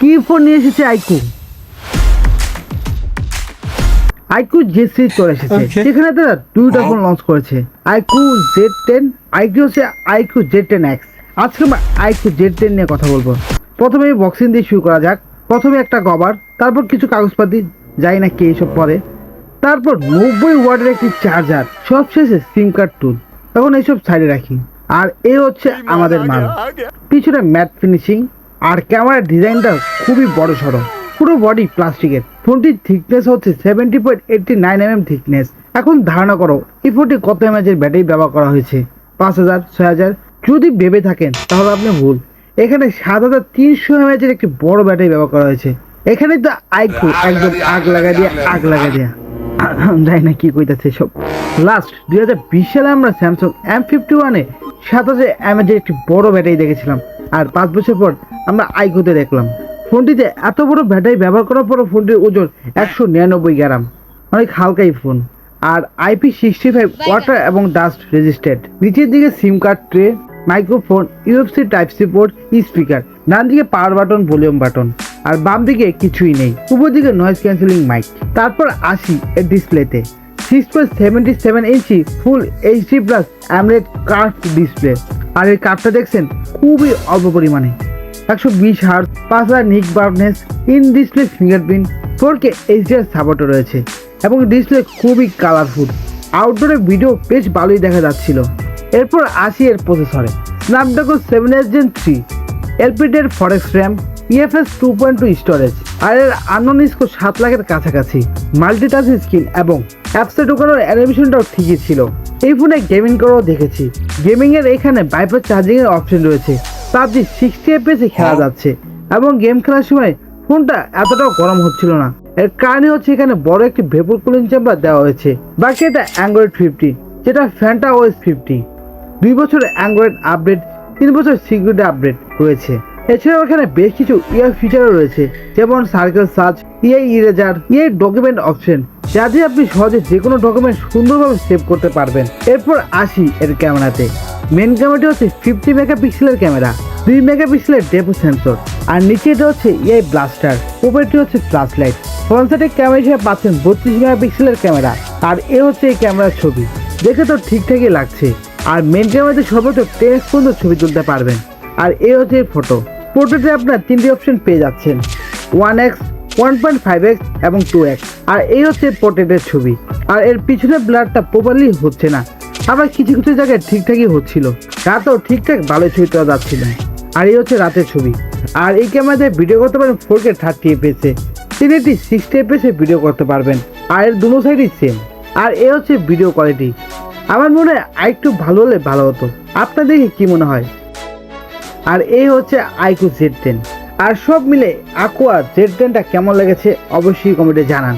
কি ফোন নিয়ে এসেছে আইকু? আইকু জে সিরিজ চলে এসেছে. যেখানে তারা দুইটা ফোন লঞ্চ করেছে। আইকু জেড টেন আইকু হচ্ছে আইকু জেড টেন এক্স আজকে আমরা আইকু জেড টেন নিয়ে কথা বলব। প্রথমে বক্সিং দিয়ে শুরু করা যাক। প্রথমে একটা কভার তারপর কিছু কাগজপাতি যাই না কে এইসব পরে। তারপর নব্বই ওয়ার্ডের একটি চার্জার সবশেষে সিম কার্ড টুল তখন এইসব সাইডে রাখি। আর এ হচ্ছে আমাদের মাল পিছনে ম্যাট ফিনিশিং আর ক্যামেরার ডিজাইনটা খুবই বড় সড়ো। পুরো বডি প্লাস্টিকের ফোনটির থিকনেস হচ্ছে seventy point eighty nine M M thickness এখন ধারণা করো এই ফোনটি কত এমএচের ব্যাটারি ব্যবহার করা হয়েছে? পাঁচ হাজার ছয় হাজার? যদি ভেবে থাকেন তাহলে আপনি ভুল। এখানে সাত হাজার তিনশো এমএচের একটি বড় ব্যাটারি ব্যবহার করা হয়েছে। এখানে তো আইকু একদম আগ লাগা দিয়া আগ লাগা দিয়া। যাই না কি কইতাছে সব লাস্ট দুই হাজার বিশ সালে আমরা স্যামসাং এম ফিফটি ওয়ানে সাত হাজার এমএচের একটি বড় ব্যাটারি দেখেছিলাম। আর পাঁচ বছর পর আমরা আইকোতে দেখলাম। ফোনটিতে এত বড় ব্যাটারি ব্যবহার করার পরও ফোনটির ওজন একশো নিরানব্বই গ্রাম। অনেক হালকাই ফোন। আর আইপি সিক্সটি ফাইভ ওয়াটার এবং ডাস্ট রেজিস্ট্যান্ট নিচের দিকে SIM card tray microphone UFC type C port speaker ডান দিকে পাওয়ার বাটন ভলিউম বাটন আর বাম দিকে কিছুই নেই। উপর দিকে নয়েজ ক্যান্সেলিং মাইক তারপর আসি এর ডিসপ্লেতে six point seventy seven inch full HD plus AMOLED curve display আর এই কার্ভটা দেখছেন খুবই অল্প পরিমাণে। একশো বিশ হার্ট পাঁচ হাজার peak brightness in display fingerprint four K HDR সাপোর্টও রয়েছে, এবং ডিসপ্লে খুবই কালারফুল। আউটডোরে ভিডিও বেশ ভালোই দেখা যাচ্ছিল। এরপর আসি এর প্রসেসরে Snapdragon seven S Gen three এলপিডের ফরেক্স RAM UFS two point two storage আর এর আনন স্কোর সাত লাখের কাছাকাছি মাল্টিটাচ স্ক্রিন এবং অ্যাপসে ঢোকানোর অ্যানিমেশনটাও ঠিকই ছিল। এই ফোনে গেমিং করেও দেখেছি। গেমিংয়ের এখানে বাইপার চার্জিংয়ের অপশন রয়েছে। পাবজি সিক্সটি এফপিএসে খেলা যাচ্ছে এবং গেম খেলার সময় ফোনটা এতটাও গরম হচ্ছিল না। এর কারণে হচ্ছে এখানে বড় একটি ভেপর কুলিং চেম্বার দেওয়া হয়েছে। বাকি এটা অ্যান্ড্রয়েড ফিফটি যেটা ফ্যান্টা ওএস ফিফটি দুই বছর অ্যান্ড্রয়েড আপডেট তিন বছর সিকিউরিটি আপডেট রয়েছে। এছাড়াও এখানে বেশ কিছু ইআই ফিচারও রয়েছে যেমন circle search AI eraser AI document option যা দিয়ে আপনি সহজে যে কোনো ডকুমেন্ট সুন্দরভাবে সেভ করতে পারবেন। এরপর আসি এর ক্যামেরাতে মেন ক্যামেরাটি হচ্ছে ফিফটি মেগাপিক্সেলের ক্যামেরা দুই মেগাপিক্সেলের ডেপো সেন্সর, আর নিচে হচ্ছে ইআই ব্লাস্টার উপরটি হচ্ছে ফ্ল্যাশ লাইট ফ্রন্ট ক্যামেরা হিসেবে পাচ্ছেন বত্রিশ মেগাপিক্সেলের ক্যামেরা আর এ হচ্ছে এই ক্যামেরার ছবি। দেখে তো ঠিকঠাকই লাগছে। আর মেন ক্যামেরাতে সর্বোচ্চ টেন পর্যন্ত ছবি তুলতে পারবেন। আর এ হচ্ছে ফটো ফটোতে আপনার তিনটি অপশন পেয়ে যাচ্ছেন। One X one point five X এবং টু এক্স আর এই হচ্ছে পোর্ট্রেটের ছবি। আর এর পিছনে ব্লারটা প্রপারলি হচ্ছে না। আবার কিছু কিছু জায়গায় ঠিকঠাকই হচ্ছিল। রাতেও ঠিকঠাক ভালো ছবি তোলা যাচ্ছিল। আর এই হচ্ছে রাতের ছবি। আর এই ক্যামেরাতে ভিডিও করতে পারেন ফোর কে থার্টি এফএসে তিনি এটি সিক্সটি এফএসে ভিডিও করতে পারবেন। আর এর দুটো সাইডই সেম আর এ হচ্ছে ভিডিও কোয়ালিটি আমার মনে হয় আরেকটু ভালো হলে ভালো হতো। আপনার দেখে কি মনে হয়? আর এই হচ্ছে আইকু জেড টেন আর সব মিলে আকুয়া জেড টেনটা কেমন লেগেছে অবশ্যই কমেন্টে জানান।